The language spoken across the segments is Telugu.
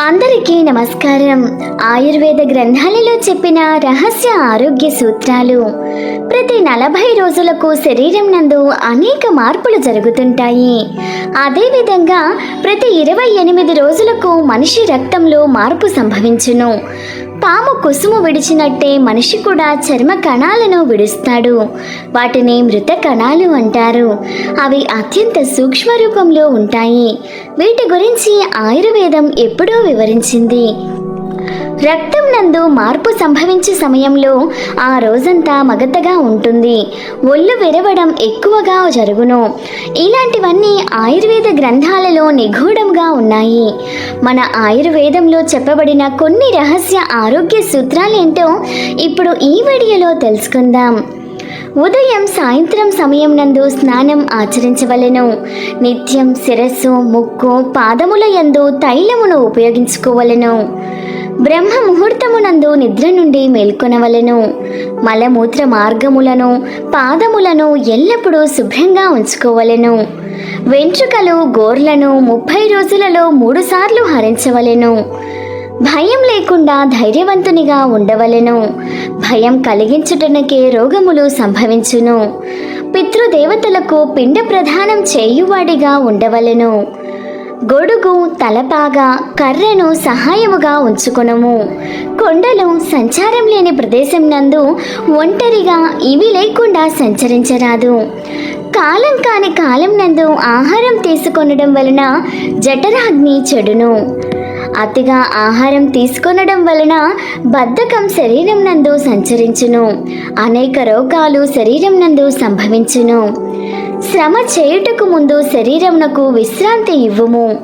అందరికీ నమస్కారం. ఆయుర్వేద గ్రంథాలలో చెప్పిన రహస్య ఆరోగ్య సూత్రాలు. ప్రతి నలభై రోజులకు శరీరం నందు అనేక మార్పులు జరుగుతుంటాయి. అదేవిధంగా ప్రతి ఇరవై ఎనిమిది రోజులకు మనిషి రక్తంలో మార్పు సంభవించును. పాము కుసుము విడిచినట్టే మనిషి కూడా చర్మ కణాలను విడుస్తాడు. వాటిని మృత కణాలు అంటారు. అవి అత్యంత సూక్ష్మ రూపంలో ఉంటాయి. వీటి గురించి ఆయుర్వేదం ఎప్పుడో వివరించింది. రక్తం నందు మార్పు సంభవించే సమయంలో ఆ రోజంతా మగతగా ఉంటుంది. ఒళ్ళు విరవడం ఎక్కువగా జరుగును. ఇలాంటివన్నీ ఆయుర్వేద గ్రంథాలలో నిగూఢంగా ఉన్నాయి. మన ఆయుర్వేదంలో చెప్పబడిన కొన్ని రహస్య ఆరోగ్య సూత్రాలేంటో ఇప్పుడు ఈ వీడియోలో తెలుసుకుందాం. ఉదయం సాయంత్రం సమయం నందు స్నానం ఆచరించవలెను. నిత్యం శిరస్సు ముక్కు పాదముల యందు తైలమును ఉపయోగించుకోవలెను. బ్రహ్మ ముహూర్తమునందు నిద్ర నుండి మేల్కొనవలెను. మలమూత్ర మార్గములను పాదములను ఎల్లప్పుడూ శుభ్రంగా ఉంచుకోవలెను. వెంట్రుకలు గోర్లను ముప్పై రోజులలో మూడుసార్లు హరించవలెను. భయం లేకుండా ధైర్యవంతునిగా ఉండవలెను. భయం కలిగించుటనకే రోగములు సంభవించును. పితృదేవతలకు పిండ ప్రదానం చేయువాడిగా ఉండవలెను. గొడుగు తలపాగా కర్రను సహాయముగా ఉంచుకొనము. కొండలు సంచారం లేని ప్రదేశం నందు ఒంటరిగా ఇవి లేకుండా సంచరించరాదు. కాలం కాని కాలం నందు ఆహారం తీసుకొనడం వలన జఠరాగ్ని చెడును. అతిగా ఆహారం తీసుకొనడం వలన బద్ధకం శరీరం నందు సంచరించును. అనేక రోగాలు శరీరం నందు సంభవించును. శ్రమ చేయుటకు ముందు శరీరమునకు విశ్రాంతి ఇవ్వుము.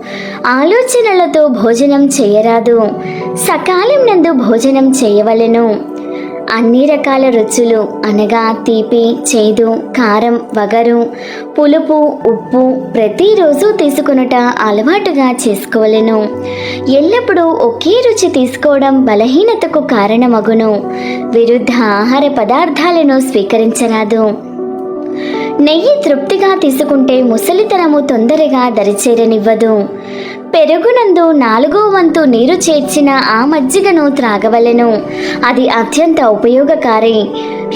ఆలోచనలతో భోజనం చేయరాదు. సకాలం నందు భోజనం చేయవలెను. అన్ని రకాల రుచులు అనగా తీపి చేదు కారం వగరు పులుపు ఉప్పు ప్రతిరోజు తీసుకొనుట అలవాటుగా చేసుకోవలెను. ఎల్లప్పుడూ ఒకే రుచి తీసుకోవడం బలహీనతకు కారణమగును. విరుద్ధ ఆహార పదార్థాలను స్వీకరించరాదు. నెయ్యి తృప్తిగా తీసుకుంటే ముసలితనము తొందరగా దరిచేరనివ్వదు. పెరుగునందు నాలుగో వంతు నీరు చేర్చిన ఆ మజ్జిగను త్రాగవలెను. అది అత్యంత ఉపయోగకారి.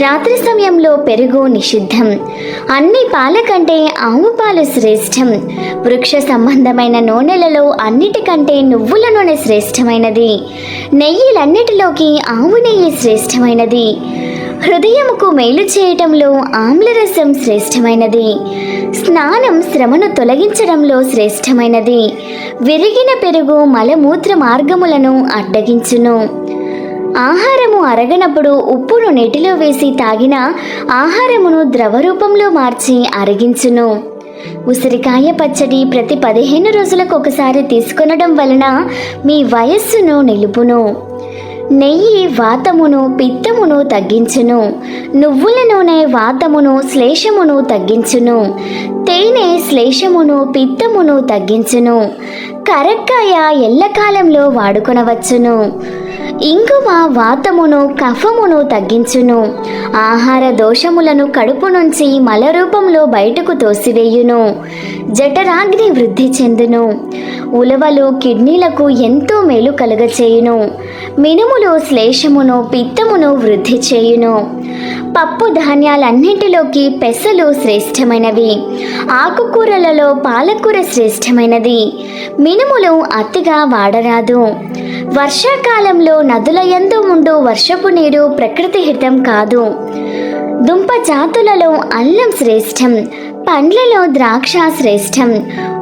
రాత్రి సమయంలో పెరుగు నిషిద్ధం. అన్ని పాల కంటే ఆవు పాలు శ్రేష్టం. వృక్ష సంబంధమైన నూనెలలో అన్నిటికంటే నువ్వుల నూనె శ్రేష్టమైనది. నెయ్యిలన్నిటిలోకి ఆవు నెయ్యి శ్రేష్టమైనది. హృదయముకు మేలు చేయటంలో ఆమ్లరసం శ్రేష్టమైనది. స్నానం శ్రమను తొలగించడంలో శ్రేష్టమైనది. విరిగిన పెరుగు మలమూత్ర మార్గములను అడ్డగించును. ఆహారము అరగనప్పుడు ఉప్పును నీటిలో వేసి తాగిన ఆహారమును ద్రవ రూపంలో మార్చి అరిగించును. ఉసిరికాయ పచ్చడి ప్రతి పదిహేను రోజులకు ఒకసారి తీసుకొనడం వలన మీ వయస్సును నిలుపును. నెయ్యి వాతమును పిత్తమును తగ్గించును. నువ్వుల నూనె వాతమును శ్లేషమును తగ్గించును. తేనె శ్లేషమును పిత్తమును తగ్గించును. కరక్కాయ ఎల్లకాలంలో వాడుకొనవచ్చును. ఇంగువ వాతమును కఫమును తగ్గించును. ఆహార దోషములను కడుపు నుంచి మల రూపంలో బయటకు తోసివేయును. జఠరాగ్ని వృద్ధి చెందును. ఉలవలు కిడ్నీలకు ఎంతో మేలు కలుగచేయును. మినుములు శ్లేషమును పిత్తమును వృద్ధి చేయును. పప్పు ధాన్యాలన్నింటిలోకి పెసలు శ్రేష్టమైనవి. ఆకుకూరలలో పాలకూర శ్రేష్టమైనది. మినుములు అతిగా వాడరాదు. వర్షాకాలంలో నదుల ఎందు ఉండు వర్షపు నీరు ప్రకృతి హితం కాదు. దుంప జాతులలో అల్లం శ్రేష్టం పండ్లలో ద్రాక్ష శ్రేష్టం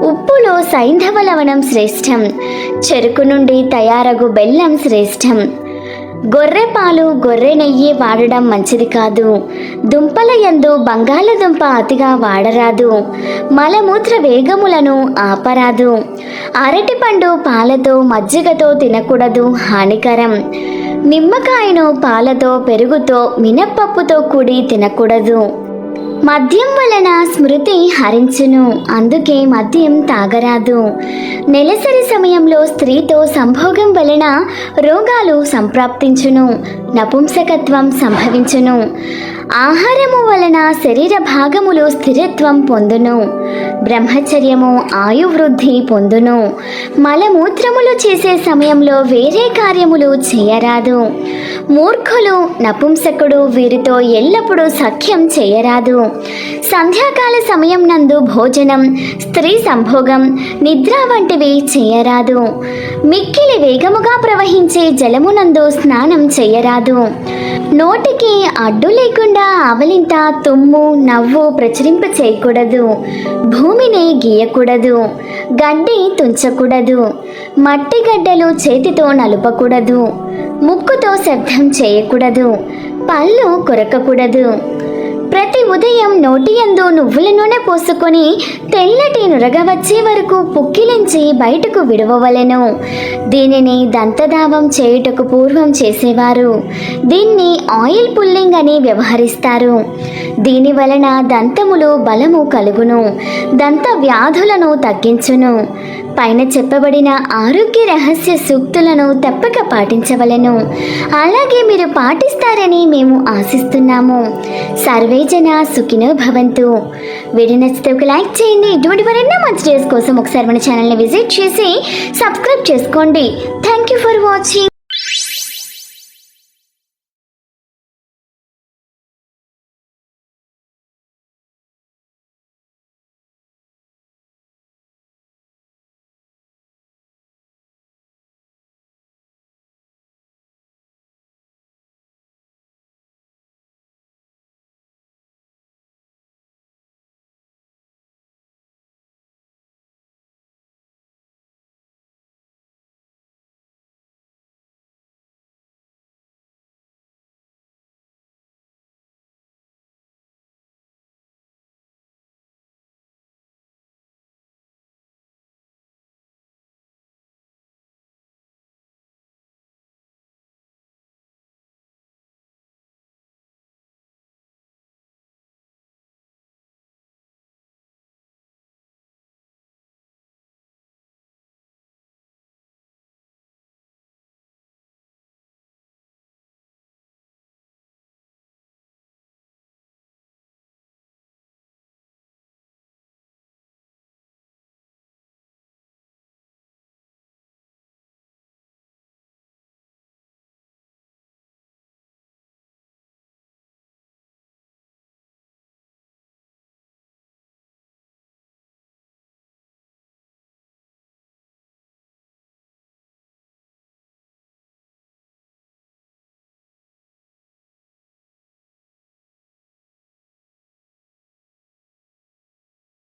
ఉప్పు సైంధవ లవణం శ్రేష్టం. చెరుకు నుండి తయారగు బెల్లం శ్రేష్టం. గొర్రె పాలు గొర్రె నెయ్యి వాడడం మంచిది కాదు. దుంపల యందు బంగాళదుంప అతిగా వాడరాదు. మలమూత్ర వేగములను ఆపరాదు. అరటిపండు పాలతో మజ్జిగతో తినకూడదు హానికరం. నిమ్మకాయను పాలతో పెరుగుతో మినప్పప్పుతో కూడి తినకూడదు. మద్యం వలన స్మృతి హరించును. అందుకే మద్యం తాగరాదు. నెలసరి సమయంలో స్త్రీతో సంభోగం వలన రోగాలు సంప్రాప్తించును. నపుంసకత్వం సంభవించును. ఆహారము వలన శరీర భాగములు స్థిరత్వం పొందును. బ్రహ్మచర్యము ఆయువృద్ధి పొందును. మలమూత్రములు చేసే సమయంలో వేరే కార్యములు చేయరాదు. మూర్ఖులు నపుంసకుడు వీరితో ఎల్లప్పుడూ సఖ్యం చేయరాదు. సంధ్యాకాల సమయం నందు భోజనం స్త్రీ సంభోగం నిద్ర వంటివి చేయరాదు. మిక్కిలి వేగముగా ప్రవహించే జలమునందు స్నానం చేయరాదు. నోటికి అడ్డు లేకుండా ఆవలింత తుమ్ము నవ్వు ప్రచురింప చేయకూడదు. భూమిని గీయకూడదు. గడ్డి తుంచకూడదు. మట్టి గడ్డలు చేతితో నలుపకూడదు. ముక్కుతో శబ్దం చేయకూడదు. పళ్ళు కొరకకూడదు. ప్రతి ఉదయం నోటియందు నువ్వుల నూనె పోసుకొని తెల్లటి నురగ వచ్చే వరకు పుక్కిలించి బయటకు విడవవలెను. దీనిని దంతదావం చేయుటకు పూర్వం చేసేవారు. దీన్ని ఆయిల్ పుల్లింగ్ అని వ్యవహరిస్తారు. దీని వలన దంతములు బలము కలుగును దంత వ్యాధులను తగ్గించును. పైన చెప్పబడిన ఆరోగ్య రహస్య సూక్తులను తప్పక పాటించవలెను. అలాగే మీరు పాటిస్తారని మేము ఆశిస్తున్నాము. సర్వేజన సుఖినో భవంతు. వీడియో నచ్చితే ఒక లైక్ చేయండి. ఇటువంటి మరెన్నో మంచి డేస్ కోసం ఒకసారి మన ఛానల్ని విజిట్ చేసి సబ్స్క్రైబ్ చేసుకోండి. Thank you for watching